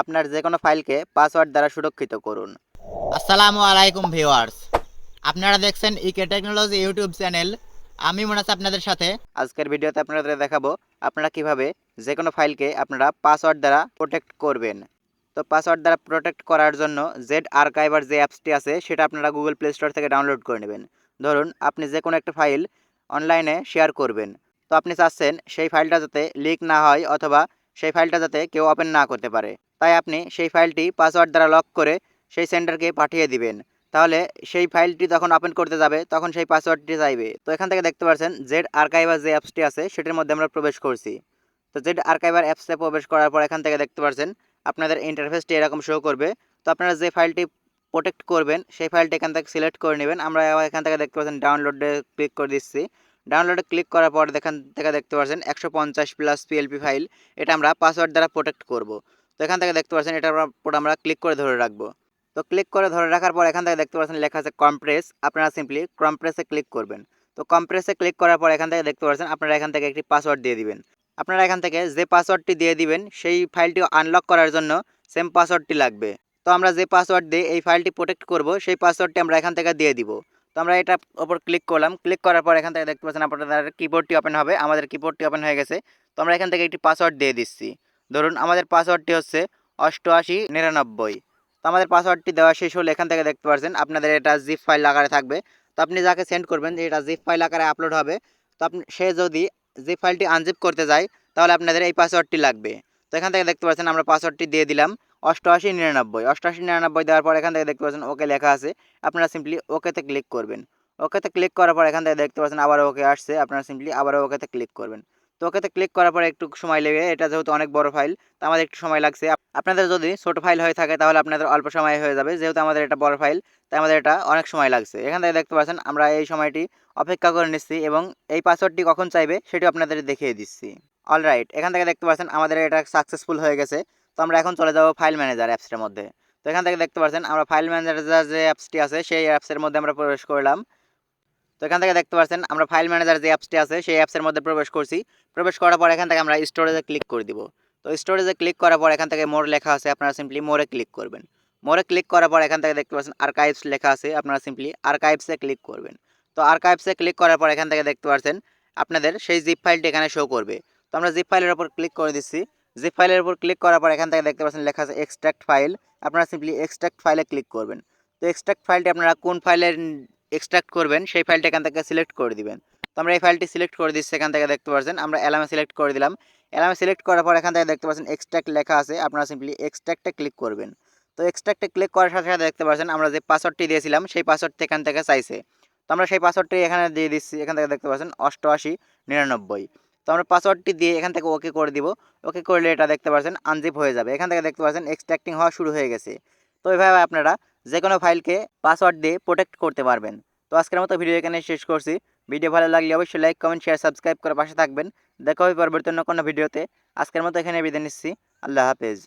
আপনার যে কোনো ফাইলকে পাসওয়ার্ড দ্বারা সুরক্ষিত করুন। আসসালামু আলাইকুম ভিউয়ার্স। আপনারা দেখছেন ইকে টেকনোলজি ইউটিউব চ্যানেল। আমি মনে আপনাদের সাথে। আজকের ভিডিওতে আপনাদের দেখাবো আপনারা কীভাবে যে কোনো ফাইলকে আপনারা পাসওয়ার্ড দ্বারা প্রোটেক্ট করবেন। তো পাসওয়ার্ড দ্বারা প্রোটেক্ট করার জন্য জেড আর্কাইভার যে অ্যাপসটি আছে সেটা আপনারা গুগল প্লে স্টোর থেকে ডাউনলোড করে নেবেন। ধরুন আপনি যে কোনো একটা ফাইল অনলাইনে শেয়ার করবেন। তো আপনি চাচ্ছেন সেই ফাইলটা যাতে লিক না হয় অথবা সেই ফাইলটা যাতে কেউ ওপেন না করতে পারে। তাই আপনি সেই ফাইলটি পাসওয়ার্ড দ্বারা লক করে সেই সেন্টারকে পাঠিয়ে দিবেন। তাহলে সেই ফাইলটি যখন ওপেন করতে যাবে, তখন সেই পাসওয়ার্ডটি চাইবে। তো এখান থেকে দেখতে পাচ্ছেন জেড আর্কাইভার যে অ্যাপসটি আছে, সেটির মধ্যে আমরা প্রবেশ করছি। তো জেড আর্কাইভার অ্যাপসে প্রবেশ করার পর এখান থেকে দেখতে পাচ্ছেন আপনাদের ইন্টারফেসটি এরকম শো করবে। তো আপনারা যে ফাইলটি প্রোটেক্ট করবেন, সেই ফাইলটি এখান থেকে সিলেক্ট করে নেবেন। আমরা এখান থেকে দেখতে পাচ্ছেন ডাউনলোডে ক্লিক করে দিচ্ছি। ডাউনলোডে ক্লিক করার পর এখান থেকে দেখতে পাচ্ছেন একশো পঞ্চাশ প্লাস পিএলপি ফাইল এটা আমরা পাসওয়ার্ড দ্বারা প্রোটেক্ট করব। তো এখান থেকে দেখতে পাচ্ছেন এটা পুরো আমরা ক্লিক করে ধরে রাখব। তো ক্লিক করে ধরে রাখার পর এখান থেকে দেখতে পাচ্ছেন লেখা আছে কম্প্রেস আপনারা সিম্পলি কম্প্রেসে ক্লিক করবেন। তো কম্প্রেসে ক্লিক করার পর এখান থেকে দেখতে পাচ্ছেন আপনারা এখান থেকে একটি পাসওয়ার্ড দিয়ে দিবেন। আপনারা এখান থেকে যে পাসওয়ার্ডটি দিয়ে দিবেন, সেই ফাইলটি আনলক করার জন্য সেম পাসওয়ার্ডটি লাগবে। তো আমরা যে পাসওয়ার্ড দিয়ে এই ফাইলটি প্রোটেক্ট করব, সেই পাসওয়ার্ডটি আমরা এখান থেকে দিয়ে দিব। তো আমরা এটা ওপর ক্লিক করলাম। ক্লিক করার পর এখান থেকে দেখতে পাচ্ছেন আপনাদের কিবোর্ডটি ওপেন হবে। আমাদের কিবোর্ডটি ওপেন হয়ে গেছে। তো আমরা এখান থেকে একটি পাসওয়ার্ড দিয়ে দিচ্ছি। ধরুন আমাদের পাসওয়ার্ডটি হচ্ছে অষ্টআশি নিরানব্বই। তো আমাদের পাসওয়ার্ডটি দেওয়া শেষ হলে এখান থেকে দেখতে পাচ্ছেন আপনাদের এটা জিপ ফাইল আকারে থাকবে। তো আপনি যাকে সেন্ড করবেন, এটা জিপ ফাইল আকারে আপলোড হবে। তো আপনি, সে যদি জিপ ফাইলটি আনজিপ করতে যায়, তাহলে আপনাদের এই পাসওয়ার্ডটি লাগবে। তো এখান থেকে দেখতে পাচ্ছেন আমরা পাসওয়ার্ডটি দিয়ে দিলাম। অষ্টআশি নিরানব্বই। অষ্টআশি নিরানব্বই দেওয়ার পর এখান থেকে দেখতে পাচ্ছেন ওকে লেখা আছে। আপনারা সিম্পলি ওকেতে ক্লিক করবেন। ওকেতে ক্লিক করার পর এখান থেকে দেখতে পাচ্ছেন আবার ওকে আসছে। আপনারা সিম্পলি আবারও ওকেতে ক্লিক করবেন। তো ওকেতে ক্লিক করার পর একটু সময় লেগে, এটা যেহেতু অনেক বড় ফাইল তো আমাদের একটু সময় লাগছে। আপনাদের যদি ছোট ফাইল হয়ে থাকে, তাহলে আপনাদের অল্প সময় হয়ে যাবে। যেহেতু আমাদের এটা বড় ফাইল তাই আমাদের এটা অনেক সময় লাগছে। এখান থেকে দেখতে পাচ্ছেন আমরা এই সময়টি অপেক্ষা করে নিচ্ছি এবং এই পাসওয়ার্ডটি কখন চাইবে সেটি আপনাদের দেখিয়ে দিচ্ছি। অলরাইট এখান থেকে দেখতে পাচ্ছেন আমাদের এটা সাকসেসফুল হয়ে গেছে। তো আমরা এখন চলে যাব ফাইল ম্যানেজার অ্যাপসের মধ্যে। তো এখান থেকে দেখতে পাচ্ছেন আমরা ফাইল ম্যানেজার যে অ্যাপসটি আছে, সেই অ্যাপসের মধ্যে আমরা প্রবেশ করলাম। তো এখান থেকে দেখতে পাচ্ছেন আমরা ফাইল ম্যানেজার যে অ্যাপসটি আছে, সেই অ্যাপসের মধ্যে প্রবেশ করছি। প্রবেশ করার পর এখান থেকে আমরা স্টোরেজে ক্লিক করে দিব। তো স্টোরেজে ক্লিক করার পর এখান থেকে মোর লেখা আছে, আপনারা সিম্পলি মোরে ক্লিক করবেন। মোরে ক্লিক করার পর এখান থেকে দেখতে পাচ্ছেন আর্কাইভস লেখা আছে, আপনারা সিম্পলি আর্কাইভসে ক্লিক করবেন। তো আর্কাইভসে ক্লিক করার পর এখান থেকে দেখতে পাচ্ছেন আপনাদের সেই জিপ ফাইলটি এখানে শো করবে। আমরা জিপ ফাইলের উপর ক্লিক করে দিচ্ছি জিপ ফাইলের উপর ক্লিক করার পর এখান থেকে দেখতে পাচ্ছেন লেখা আছে এক্সট্রাক্ট ফাইল আপনারা সিম্পলি এক্সট্রাক্ট ফাইলে ক্লিক করবেন। তো এক্সট্রাক্ট ফাইলটি আপনারা কোন ফাইলের এক্সট্রাক্ট করবেন, সেই ফাইলটা এখান থেকে সিলেক্ট করে দিবেন। তো আমরা এই ফাইলটি সিলেক্ট করে দিচ্ছি, এখান থেকে দেখতে পাচ্ছেন, আমরা অ্যালামে সিলেক্ট করে দিলাম। অ্যালামে সিলেক্ট করার পর এখান থেকে দেখতে পাচ্ছেন এক্সট্রাক্ট লেখা আছে, আপনারা সিম্পলি এক্সট্রাক্টে ক্লিক করবেন। তো এক্সট্রাক্টে ক্লিক করার সাথে সাথে দেখতে পাচ্ছেন, আমরা যে পাসওয়ার্ডটি দিয়েছিলাম, সেই পাসওয়ার্ডটি এখান থেকে চাইছে। তো আমরা সেই পাসওয়ার্ডটি এখানে দিয়ে দিচ্ছি, এখান থেকে দেখতে পাচ্ছেন অষ্টআশি নিরানব্বই। তো আমরা পাসওয়ার্ডটি দিয়ে এখান থেকে ওকে করে দিব। ওকে করলে এটা দেখতে পাচ্ছেন আনজিপ হয়ে যাবে। এখান থেকে দেখতে পাচ্ছেন এক্সট্রাক্টিং হওয়া শুরু হয়ে গেছে। তো এইভাবে আপনারা যে কোনো ফাইলকে পাসওয়ার্ড দিয়ে প্রোটেক্ট করতে পারবেন। তো আজকের মতো ভিডিও এখানে শেষ করছি। ভিডিও ভালো লাগলে অবশ্যই লাইক কমেন্ট শেয়ার সাবস্ক্রাইব করে পাশে থাকবেন। দেখা হবে পরবর্তী অন্য কোনো ভিডিওতে আজকের মতো এখানে বিদায় নিচ্ছি। আল্লাহ হাফেজ।